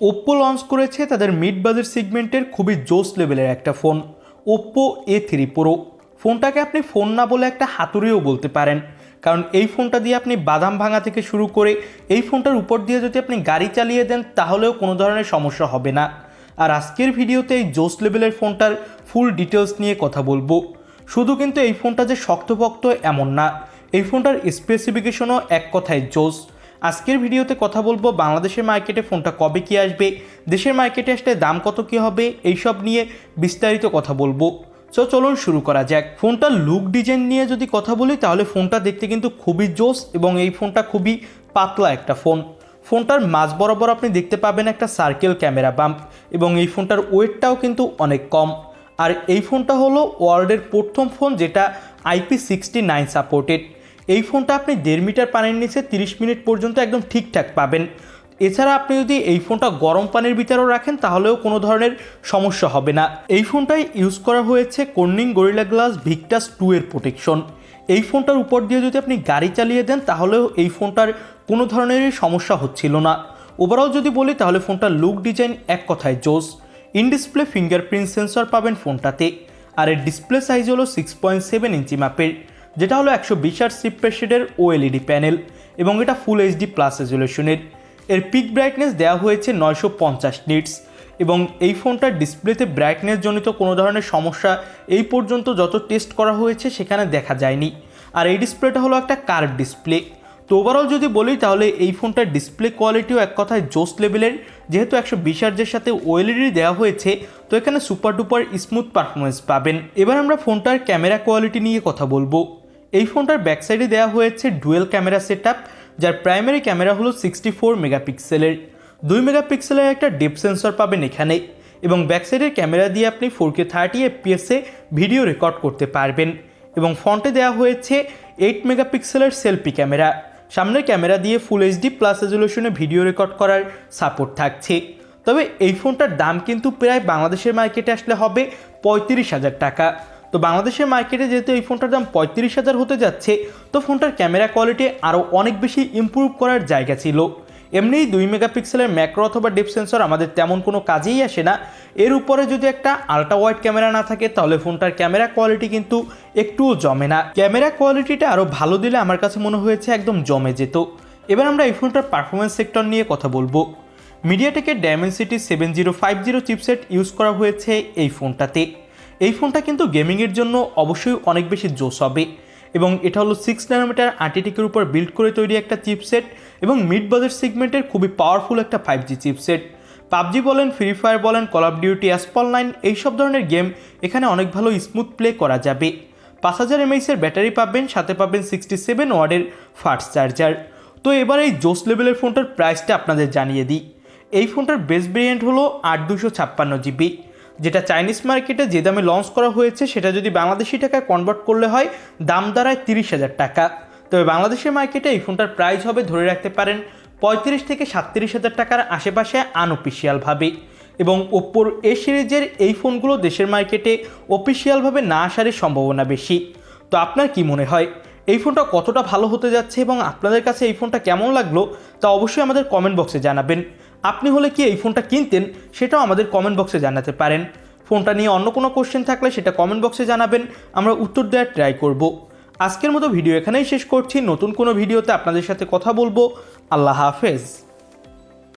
Oppo launch করেছে তাদের mid budget সেগমেন্টের খুবই জোস লেভেলের একটা phone Oppo A three pro ফোনটাকে আপনি ফোন না বলে একটা হাতুড়িও বলতে পারেন। কারণ এই ফোনটা দিয়ে আপনি বাদাম ভাঙা থেকে শুরু করে এই ফোনটার উপর দিয়ে যদি আপনি গাড়ি চালিয়ে দেন, তাহলেও কোনো ধরনের সমস্যা হবে না। আর আজকের ভিডিওতে এই জোস লেভেলের ফোনটার ফুল ডিটেলস নিয়ে কথা বলব। শুধু কিন্তু এই ফোনটা যে শক্তপক্ত এমন না, এই ফোনটার স্পেসিফিকেশনও এক কথায় জোস আজকের ভিডিওতে কথা বলব বাংলাদেশের মার্কেটে ফোনটা কবে কি আসবে, দেশের মার্কেটে আসলে দাম কত কি হবে, এইসব নিয়ে বিস্তারিত কথা বলব। সো চলুন শুরু করা যাক। ফোনটার লুক ডিজাইন নিয়ে যদি কথা বলি, তাহলে ফোনটা দেখতে কিন্তু খুবই জোস এবং এই ফোনটা খুবই পাতলা একটা ফোন। ফোনটার মাঝ বরাবর আপনি দেখতে পাবেন একটা সার্কেল ক্যামেরা বাম্প এবং এই ফোনটার ওয়েটটাও কিন্তু অনেক কম। আর এই ফোনটা হলো ওয়ার্ল্ডের প্রথম ফোন যেটা আইপি সিক্সটি নাইন সাপোর্টেড এই ফোনটা আপনি দেড় মিটার পানির নিচে তিরিশ মিনিট পর্যন্ত একদম ঠিকঠাক পাবেন। এছাড়া আপনি যদি এই ফোনটা গরম পানির ভিতরেও রাখেন, তাহলেও কোনো ধরনের সমস্যা হবে না। এই ফোনটাই ইউজ করা হয়েছে Corning Gorilla Glass Victus two এর প্রোটেকশন এই ফোনটার উপর দিয়ে যদি আপনি গাড়ি চালিয়ে দেন, তাহলেও এই ফোনটার কোনো ধরনেরই সমস্যা হচ্ছিল না। ওভারঅল যদি বলি, তাহলে ফোনটার লুক ডিজাইন এক কথায় জোস ইন ডিসপ্লে ফিঙ্গারপ্রিন্ট সেন্সর পাবেন ফোনটাতে। আর এর ডিসপ্লে সাইজ হলো সিক্স পয়েন্ট সেভেন ইঞ্চি মাপের। যেটা হলো একশো বিশ আর সিপ্রেশেডের ওএলইডি প্যানেল এবং এটা ফুল এইচডি প্লাস রেজুলেশনের এর পিক ব্রাইটনেস দেওয়া হয়েছে নয়শো পঞ্চাশ নিটস এবং এই ফোনটার ডিসপ্লেতে ব্রাইটনেস জনিত কোনো ধরনের সমস্যা এই পর্যন্ত যত টেস্ট করা হয়েছে সেখানে দেখা যায়নি। আর এই ডিসপ্লেটা হলো একটা কার্ভ ডিসপ্লে তো ওভারঅল যদি বলি তাহলে এই ফোনটার ডিসপ্লে কোয়ালিটিও এক কথায় জোস লেভেলের যেহেতু একশো বিশ আর্জের সাথে ওএলইডি দেওয়া হয়েছে, তো এখানে সুপার ডুপার স্মুথ পারফরমেন্স পাবেন। এবার আমরা ফোনটার ক্যামেরা কোয়ালিটি নিয়ে কথা বলব। এই ফোনটার ব্যাক সাইডে দেওয়া হয়েছে ডুয়েল ক্যামেরা সেট যার প্রাইমারি ক্যামেরা হলো সিক্সটি ফোর মেগাপিক্সেলের দুই মেগাপিক্সেলের একটা ডেপ সেন্সর পাবেন এখানে এবং ব্যাক সাইডের ক্যামেরা দিয়ে আপনি ফোর কে থার্টি এফপিএসে ভিডিও রেকর্ড করতে পারবেন এবং ফ্রন্টে দেওয়া হয়েছে এইট মেগাপিক্সেলের সেলফি ক্যামেরা সামনের ক্যামেরা দিয়ে ফুল এইচডি প্লাস রেজলিউশনে ভিডিও রেকর্ড করার সাপোর্ট থাকছে। তবে এই ফোনটার দাম কিন্তু প্রায় বাংলাদেশের মার্কেটে আসলে হবে পঁয়ত্রিশ হাজার টাকা। তো বাংলাদেশের মার্কেটে যেহেতু এই ফোনটার দাম পঁয়ত্রিশ হাজার হতে যাচ্ছে, তো ফোনটার ক্যামেরা কোয়ালিটি আরও অনেক বেশি ইম্প্রুভ করার জায়গা ছিল। এমনিই দুই মেগাপিক্সেলের ম্যাক্রো অথবা ডিপ সেন্সর আমাদের তেমন কোনো কাজেই আসে না। এর উপরে যদি একটা আলট্রা ওয়াইড ক্যামেরা না থাকে, তাহলে ফোনটার ক্যামেরা কোয়ালিটি কিন্তু একটুও জমে না। ক্যামেরা কোয়ালিটিটা আরও ভালো দিলে আমার কাছে মনে হয়েছে একদম জমে যেত। এবার আমরা এই ফোনটার পারফরমেন্স সেক্টর নিয়ে কথা বলব। মিডিয়াটেকের Dimensity seven zero five zero chipset use করা হয়েছে এই ফোনটাতে। এই ফোনটা কিন্তু গেমিংয়ের জন্য অবশ্যই অনেক বেশি জোস হবে। এবং এটা হলো সিক্স ন্যানোমিটার আর্টিটিকের উপর বিল্ড করে তৈরি একটা চিপসেট এবং মিড বাজেট সেগমেন্টের খুবই পাওয়ারফুল একটা ফাইভ জি চিপসেট পাবজি বলেন ফ্রি ফায়ার বলেন call of duty Asphalt nine এইসব ধরনের গেম এখানে অনেক ভালো স্মুথ প্লে করা যাবে। পাঁচ হাজার এমএইচের ব্যাটারি পাবেন, সাথে পাবেন সিক্সটি সেভেন ওয়ার্ডের ফাস্ট চার্জার তো এবার এই জোস লেভেলের ফোনটার প্রাইসটা আপনাদের জানিয়ে দিই। এই ফোনটার বেস্ট ভেরিয়েন্ট হলো আট দুশো ছাপ্পান্ন জিবি যেটা চাইনিজ মার্কেটে যে দামে লঞ্চ করা হয়েছে, সেটা যদি বাংলাদেশি টাকায় কনভার্ট করলে হয়, দাম দাঁড়ায় তিরিশ হাজার টাকা। তবে বাংলাদেশের মার্কেটে এই ফোনটার প্রাইস হবে ধরে রাখতে পারেন পঁয়ত্রিশ থেকে সাতত্রিশ হাজার টাকার আশেপাশে আনঅফিসিয়ালভাবে এবং ওপ্পোর এ সিরিজের এই ফোনগুলো দেশের মার্কেটে অফিসিয়ালভাবে না আসারই সম্ভাবনা বেশি। তো আপনার কি মনে হয়, এই ফোনটা কতটা ভালো হতে যাচ্ছে এবং আপনাদের কাছে এই ফোনটা কেমন লাগল তা অবশ্যই আমাদের কমেন্ট বক্সে জানাবেন। আপনি হলে কি এই ফোনটা কিনতেন? সেটাও আমাদের কমেন্ট বক্সে জানাতে পারেন। ফোনটা নিয়ে অন্য কোনো কোশ্চেন থাকলে সেটা কমেন্ট বক্সে জানাবেন। আমরা উত্তর দেওয়ার ট্রাই করব। আজকের মতো ভিডিও এখানেই শেষ করছি। নতুন কোনো ভিডিওতে আপনাদের সাথে কথা বলব। আল্লাহ হাফেজ।